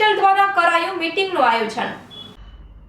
કરાયું મીટિંગનું આયોજન.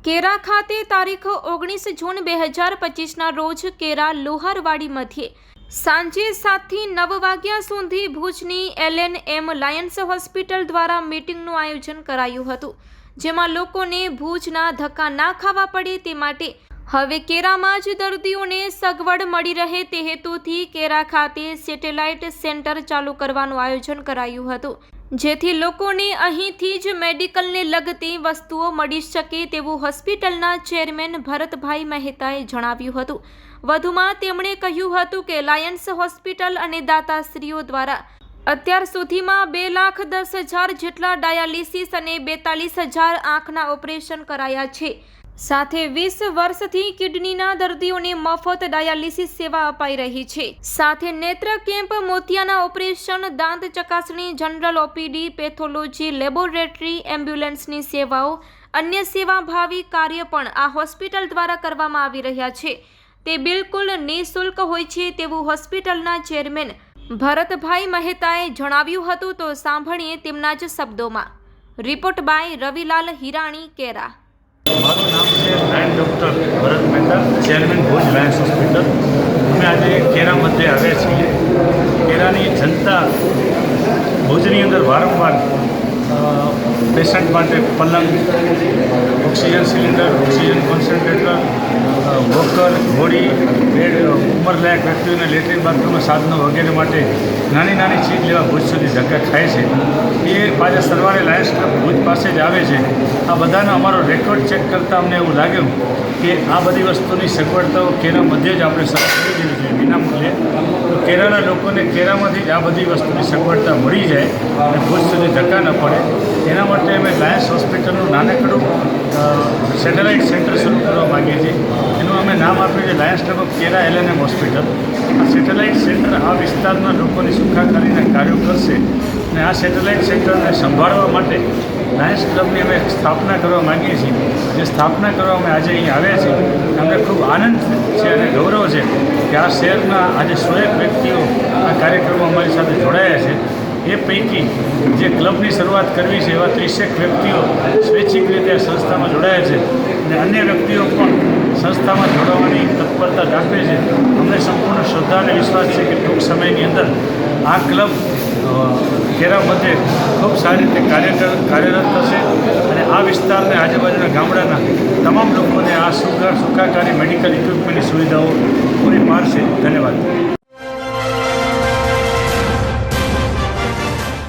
કેરા ખાતે તારીખ ઓગણીસ જૂન બે હજાર પચીસના રોજ કેરા લોહારવાડી મધ્યે સાંજે સાતથી નવ વાગ્યા સુધી ભુજની એલએન એમ લાયન્સ હોસ્પિટલ દ્વારા મીટિંગનું આયોજન કરાયું હતું, જેમાં લોકોને ભુજના ધક્કા ના ખાવા પડે તે માટે હવે કેરામાં જ દર્દીઓને સગવડ મળી રહે તે હેતુથી કેરા ખાતે સેટેલાઇટ સેન્ટર ચાલુ કરવાનું આયોજન કરાયું હતું. જેથી લોકોને અહીંથી જ મેડિકલને લગતી વસ્તુઓ મળી શકે તેવું હોસ્પિટલના ચેરમેન ભરતભાઈ મહેતાએ જણાવ્યું હતું. વધુમાં તેમણે કહ્યું હતું કે લાયન્સ હોસ્પિટલ અને દાતાશ્રીઓ દ્વારા અત્યાર સુધીમાં બે લાખ દસ હજાર જેટલા ડાયાલિસિસ અને બેતાલીસ હજાર આંખના ઓપરેશન કરાયા છે. સાથે વીસ વર્ષથી કિડનીના દર્દીઓને મફત ડાયાલિસિસ સેવા અપાઈ રહી છે. સાથે નેત્ર કેમ્પ, મોતિયાના ઓપરેશન, દાંત ચકાસણી, જનરલ ઓપીડી, પેથોલોજી, લેબોરેટરી, એમ્બ્યુલન્સની સેવાઓ, અન્ય સેવાભાવી કાર્ય પણ આ હોસ્પિટલ દ્વારા કરવામાં આવી રહ્યા છે. તે બિલકુલ નિઃશુલ્ક હોય છે તેવું હોસ્પિટલના ચેરમેન ભરતભાઈ મહેતાએ જણાવ્યું હતું. તો સાંભળીએ તેમના જ શબ્દોમાં. Report by Ravilal Hirani, Kera. મારું નામ છે lion doctor Bharat Mehta, chairman Bhuj lions hospital. અમે આજે કેરા મધ્યે આવ્યા છીએ. કેરાની જનતા ભુજની અંદર વારંવાર પેશન્ટ માટે પલંગ oxygen cylinder oxygen concentrator walker હોડી બેડ ઉંમરલાયક વ્યક્તિઓને લેટ્રિન બાથરૂમના સાધનો વગેરે માટે નાની નાની ચીજ લેવા ભુજ સુધી ધક્કા થાય છે. એ પાછા સરવારે લાયન્સ ક્લબ ભુજ પાસે જ આવે છે. આ બધાનો અમારો રેકોર્ડ ચેક કરતાં અમને એવું લાગ્યું કે આ બધી વસ્તુની સગવડતાઓ કેરા મધ્યે જ આપણે સરળ કરી દેવી જોઈએ વિનામૂલ્યે તો કેરાના લોકોને કેરામાંથી જ આ બધી વસ્તુની સગવડતા મળી જાય અને ભુજ સુધી ધક્કા ન પડે. એના માટે અમે લાયન્સ હોસ્પિટલનું નાનકડું સેટેલાઇટ સેન્ટર શરૂ કરવા માગીએ છીએ. એનું અમે નામ આપ્યું છે lions club of Kera LNM hospital. આ સેટેલાઇટ સેન્ટર આ વિસ્તારના લોકોની સુખાકારીના કાર્યો કરશે અને આ સેટેલાઇટ સેન્ટરને સંભાળવા માટે લાયન્સ ક્લબની અમે સ્થાપના કરવા માગીએ છીએ. જે સ્થાપના કરવા અમે આજે અહીં આવ્યા છીએ, અમને ખૂબ આનંદ છે અને ગૌરવ છે કે આ શહેરના આજે સોએક વ્યક્તિઓ આ કાર્યક્રમમાં અમારી સાથે જોડાયા છે. એ પૈકી જે ક્લબની શરૂઆત કરવી છે એવા ત્રીસેક વ્યક્તિઓ સ્વૈચ્છિક રીતે આ સંસ્થામાં જોડાયા છે અને અન્ય વ્યક્તિઓ પણ તત્પરતા દાખવે છે. અમને સંપૂર્ણ શ્રદ્ધા અને વિશ્વાસ છે કે ટૂંક સમયની અંદર આ ક્લબ ઘેરા મધ્યે ખૂબ સારી રીતે કાર્ય કાર્યરત થશે અને આ વિસ્તારને આજુબાજુના ગામડાના તમામ લોકોને આ સુખા સુખાકારી મેડિકલ ઇક્વિપમેન્ટની સુવિધાઓ પૂરી પાડશે. ધન્યવાદ.